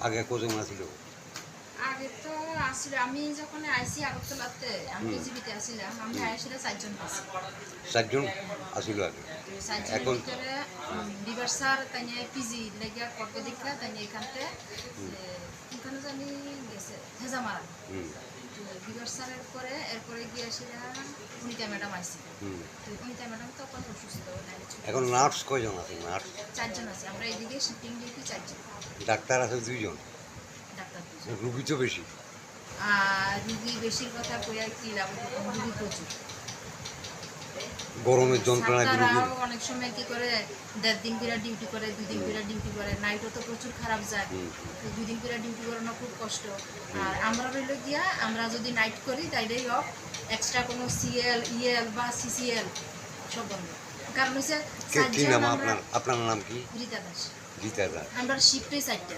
আগে কজন আছিল আগে তো আসলে আমি যখন আইসি আগরতলাতে আমি আসছিলাম আমি আইসিলে চারজন চারজন আছিল আগে? এখন? বিবার স্যার তাই পিজি লেগে কর্ক দীক্ষা তাই এখানতে এখানে জানি গেছে হেজামারা। বিবার স্যারের পরে এরপরে গিয়ে আসিলাম অনিতা ম্যাডাম হুম। তো অনিতা ম্যাডাম তখন। এখন নার্স কয়জন আছে? নার্স চারজন আছে। আমরা এদিকে শিপিং ডিউটি চারজন। ডাক্তার আছে দুইজন? ডাক্তার রুগী তো বেশি। আর রুগী বেশির কথা কইয়া কি লাভ রুগী প্রচুর। গরমের যন্ত্রণা অনেক সময় কি করে দেড় দিন করে ডিউটি করে দুই দিন করে ডিউটি করে। নাইটও তো প্রচুর খারাপ যায়। দুই দিন করে ডিউটি করানো খুব কষ্ট। আর আমরা রইল গিয়া আমরা যদি নাইট করি তাইলেই অফ এক্সট্রা কোনো সিএল ইএল বা সিসিএল সব বন্ধ। কারণ হচ্ছে কে নাম আপনার? আপনার নাম কি? রীতা দাস। গীতা দাস। আমরা শিফটে চারটা।